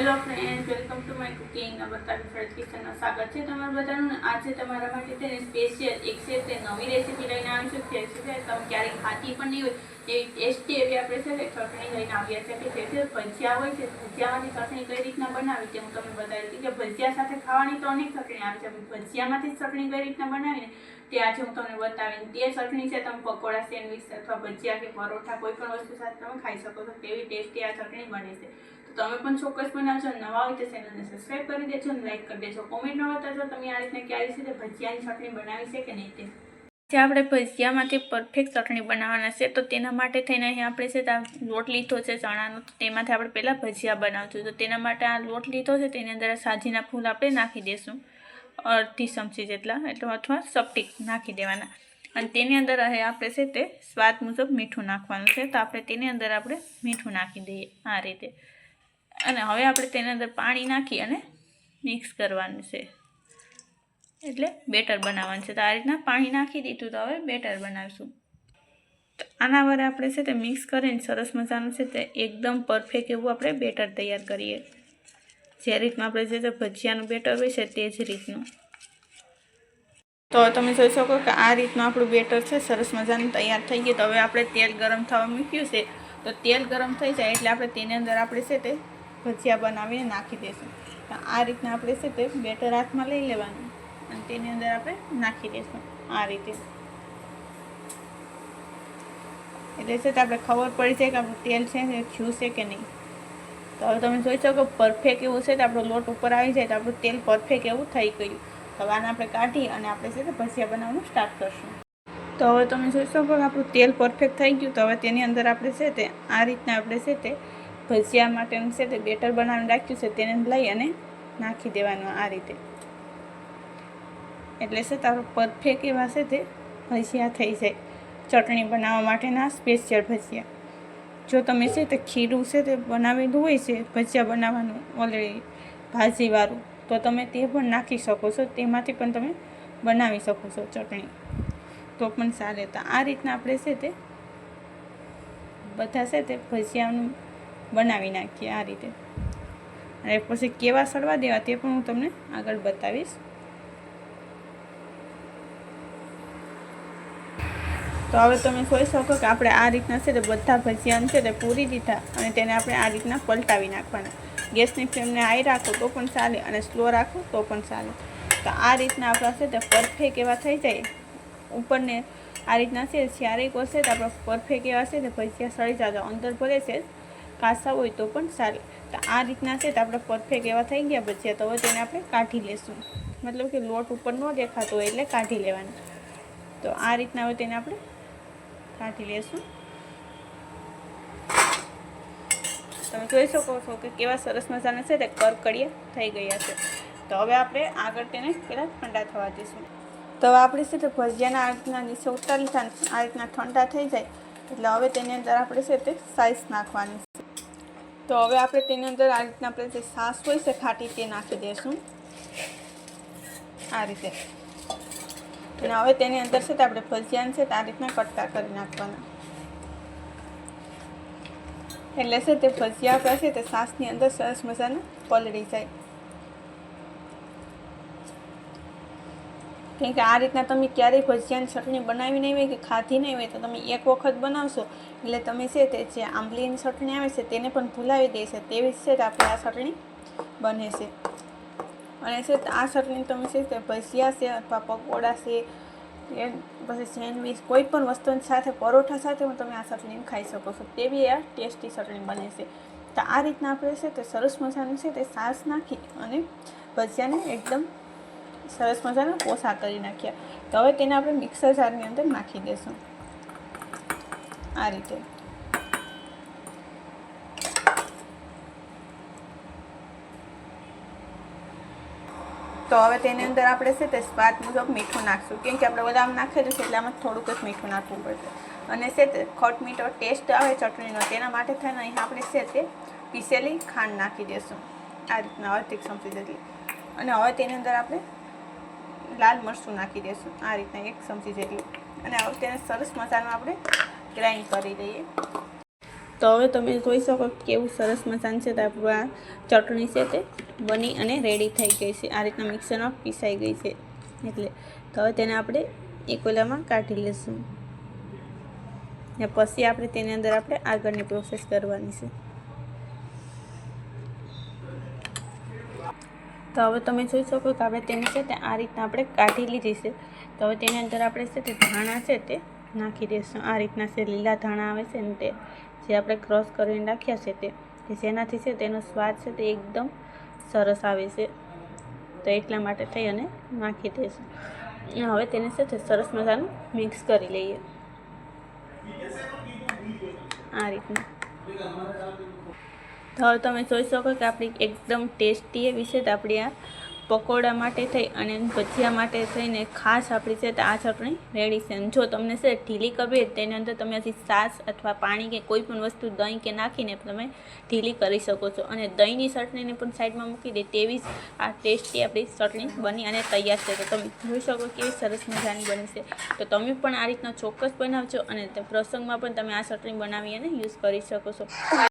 Hello friend welcome to my cooking Namrata Fred કિચનમાં સ્વાગત છે તમારું બધાનું. આજે તમારા માટે છે ને સ્પેશિયલ એક છે તે નવી રેસીપી લઈને આવી છું છે? તમે ક્યારેક ખાતી પણ નહીં હોય. એવી ટેસ્ટી એવી આપણે છે તે ચટણી લઈને આવ્યા છે કે જે ભજીયા હોય છે, ભજીયામાંથી ચટણી કઈ રીતના બનાવી તે હું તમને બતાવી હતી કે ભજીયા સાથે ખાવાની તો અનેક ચટણી આવે છે. ભજીયામાંથી ચટણી કઈ રીતના બનાવીને તે આજે હું તમને બતાવીને તે ચટણી છે, તમે પકોડા, સેન્ડવિચ અથવા ભજીયા કે પરોઠા કોઈ પણ વસ્તુ સાથે તમે ખાઈ શકો છો. તેવી ટેસ્ટી આ ચટણી બને છે. તો તમે પણ ચોક્કસ બનાવજો. નવા હોય તો ચેનલને સબસ્ક્રાઈબ કરી દેજો અને લાઈક કરી દેજો. કોમેન્ટમાં બતાવજો તમે આ રીતના ક્યારે રીતે ભજીયાની ચટણી બનાવી છે કે નહીં તે. જે આપણે ભજીયામાંથી પરફેક્ટ ચટણી બનાવવાના છે, તો તેના માટે થઈને અહીં આપણે છે આ લોટ લીધો છે ચણાનો, તો તેમાંથી આપણે પહેલાં ભજીયા બનાવશું. તો તેના માટે આ લોટ લીધો છે, તેની અંદર સાજીના ફૂલ આપણે નાખી દઈશું અડધી ચમચી જેટલા, એટલે અથવા સપટી નાખી દેવાના. અને તેની અંદર અહીં આપણે છે તે સ્વાદ મુજબ મીઠું નાખવાનું છે, તો આપણે તેની અંદર આપણે મીઠું નાખી દઈએ આ રીતે. અને હવે આપણે તેની અંદર પાણી નાખી અને મિક્સ કરવાનું છે. એટલે બેટર બનાવવાનું છે. તો આ રીતના પાણી નાખી દીધું તો હવે બેટર બનાવીશું. તો આના વડે આપણે છે તે મિક્સ કરીને સરસ મજાનું છે તે એકદમ પરફેક્ટ એવું આપણે બેટર તૈયાર કરીએ. જે રીતનું આપણે જે તે ભજીયાનું બેટર હોય છે તે જ રીતનું. તો તમે જોઈ શકો કે આ રીતનું આપણું બેટર છે, સરસ મજાનું તૈયાર થઈ ગયું. તો હવે આપણે તેલ ગરમ થવા મૂક્યું છે. તો તેલ ગરમ થઈ જાય એટલે આપણે તેની અંદર આપણે છે તે ભજીયા બનાવીને નાખી દઈશું. તો આ રીતના આપણે છે તે બેટર હાથમાં લઈ લેવાનું. અને તેની અંદર આપણે નાખી દઈશું આ રીતે. એટલે છે તો આપણે ખબર પડી જાય કે આપણું તેલ છે એ થયું છે કે નહીં. તો હવે તમે જોઈ શકો પરફેક્ટ એવું છે તો આપણો લોટ ઉપર આવી જાય તો આપણું તેલ પરફેક્ટ એવું થઈ ગયું. તો આને આપણે કાઢી અને આપણે છે તે ભજીયા બનાવવાનું સ્ટાર્ટ કરશું. તો હવે તમે જોઈ શકો કે આપણું તેલ પરફેક્ટ થઈ ગયું. તો હવે તેની અંદર આપણે છે તે આ રીતના આપણે છે તે ભજીયા માટેનું છે તે બેટર બનાવીને રાખ્યું છે તેને લઈ અને નાખી દેવાનું આ રીતે. એટલે છે, તારો પરફેક્ટ એવા છે તે ભજીયા થઈ જાય. ચટણી બનાવવા માટેના સ્પેશિયલ ભજીયા. જો તમે છે તે ખીરું છે તે બનાવેલું હોય છે, ભજીયા બનાવવાનું ઓલરેડી ભાજીવાળું, તો તમે તે પણ નાખી શકો છો. તેમાંથી પણ તમે બનાવી શકો છો ચટણી. તો પણ સારી તો આ રીતના આપણે છે તે બધા છે તે ભજીયાનું બનાવી નાખીએ આ રીતે. અને પછી કેવા સડવા દેવા તે પણ હું તમને આગળ બતાવીશ. તો હવે તમે જોઈ શકો કે આપણે આ રીતના છે તે બધા ભજીયાન છે તે પૂરી દીધા અને તેને આપણે આ રીતના પલટાવી નાખવાના. ગેસની ફ્લેમને હાઈ રાખો તો પણ ચાલે અને સ્લો રાખો તો પણ ચાલે. તો આ રીતના આપણા છે તે પરફેક્ટ એવા થઈ જાય. ઉપરને આ રીતના છે જ્યારે કોશે તો આપણા પરફેક્ટ એવા છે તે ભજીયા સળી જતા અંદર ભરે છે, કાસા હોય તો પણ ચાલે. તો આ રીતના છે તો આપણે પરફેક્ટ એવા થઈ ગયા ભજીયા. તો હવે તેને આપણે કાઢી લેશું. મતલબ કે લોટ ઉપર ન દેખાતો હોય એટલે કાઢી લેવાનું. તો આ રીતના હવે તેને આપણે કાઢી લેશું. તમે જોઈ શકો છો કે કેવા સરસ મજાના છે તે કરકડિયા થઈ ગયા છે. તો હવે આપણે આગળ તેને પહેલાં ઠંડા થવા દઈશું તો હવે આપણે છે તે ભજીયાના આ રીતના નીચે ઉતારી આ રીતના ઠંડા થઈ જાય એટલે હવે તેની અંદર આપણે છે તે સાઈઝ નાખવાની છે. તો હવે આપણે તેની અંદર આ રીતના આપણે જે સાસ હોય છે ખાટી તે નાખી દઈશું આ રીતે. અને હવે તેની અંદર છે તો આપણે ભજીયાને છે આ રીતના કટકા કરી નાખવાના. એટલે છે તે ભજીયા આપણા છે તે સાસની અંદર સરસ મજાના પલળી જાય. કેમ કે આ રીતના તમે ક્યારેય ભજીયાની ચટણી બનાવી નહીં હોય કે ખાધી નહીં હોય તો તમે એક વખત બનાવશો, એટલે તમે છે તે જે આંબલીની ચટણી આવે છે તેને પણ ભૂલાવી દેશે, તેવી જ છે આપણે આપણી આ ચટણી બને છે. અને છે આ ચટણી તમે છે તે ભજીયા છે અથવા પકોડા છે, એ પછી સેન્ડવીચ કોઈ પણ વસ્તુની સાથે, પરોઠા સાથે પણ તમે આ ચટણી ખાઈ શકો છો. તેવી આ ટેસ્ટી ચટણી બને છે. તો આ રીતના આપણે છે તે સરસ મજાનું છે તે સાસ નાખી અને ભજીયાને એકદમ સરસ મજાના કોસા કરી નાખ્યા. તો હવે તેને આપણે મિક્સર જારની અંદર નાખી દઈશું આ રીતે. તો હવે તેની અંદર આપણે છે તે સ્વાદ મુજબ મીઠું નાખશું. કેમ કે આપણે બદામ નાખેલું છે એટલે આમાં થોડુંક જ મીઠું નાખવું પડશે. અને છે તે ખોટ મીઠો ટેસ્ટ આવે ચટણીનો, તેના માટે થઈને અહીં આપણે છે તે પીસેલી ખાંડ નાખી દઈશું. આ રીતના અર્ધિક ચમચી જેટલી અને હવે તેની અંદર આપણે લાલ મરચું નાખી દઈશું. આ રીતના એક ચમચી જેટલી અને હવે તેને સરસ મસાલો આપણે ગ્રાઇન્ડ કરી દઈએ. તો હવે તમે જોઈ શકો કેવું સરસ મજાનું છે તો આપણું આ ચટણી છે તે બની અને રેડી થઈ ગઈ છે. આ રીતના મિક્સરમાં પીસાઈ ગઈ છે. એટલે તો હવે તેને આપણે એક ઓલામાં કાઢી લઈશું. ને પછી આપણે તેની અંદર આપણે આગળની પ્રોસેસ કરવાની છે. તો હવે તમે જોઈ શકો કે આપણે તેને છે તે આ રીતના આપણે કાઢી લીધી છે. તો હવે તેની અંદર આપણે છે તે ધાણા છે તે નાખી દઈશું. આ રીતના છે લીલા ધાણા આવે છે ને તે. જે આપણે ક્રોસ કરીને રાખ્યા છે તે જેનાથી છે તેનો સ્વાદ છે તે એકદમ સરસ આવે છે. તો એટલા માટે થઈ અને નાખી દઈશું. હવે તેને સાથે સરસ મજાનું મિક્સ કરી લઈએ. આ રીતના. તો હવે તમે જોઈ શકો કે આપણી એકદમ ટેસ્ટી એવી છે તો આપણી આ પકોડા માટે થઈ અને ભજીયા માટે થઈને ખાસ આપણી છે તો આ ચટણી રેડી છે. જો તમને છે ઢીલી કરવી તેની અંદર તમે હજી છાશ અથવા પાણી કે કોઈ પણ વસ્તુ દહીં કે નાખીને તમે ઢીલી કરી શકો છો. અને દહીંની ચટણીને પણ સાઈડમાં મૂકી દે તેવી જ આ ટેસ્ટી આપણી ચટણી બની અને તૈયાર છે. તો તમે જોઈ શકો કેવી સરસ મજાની બની છે. તો તમે પણ આ રીતના ચોક્કસ બનાવજો અને પ્રસંગમાં પણ તમે આ ચટણી બનાવી અને યુઝ કરી શકો છો.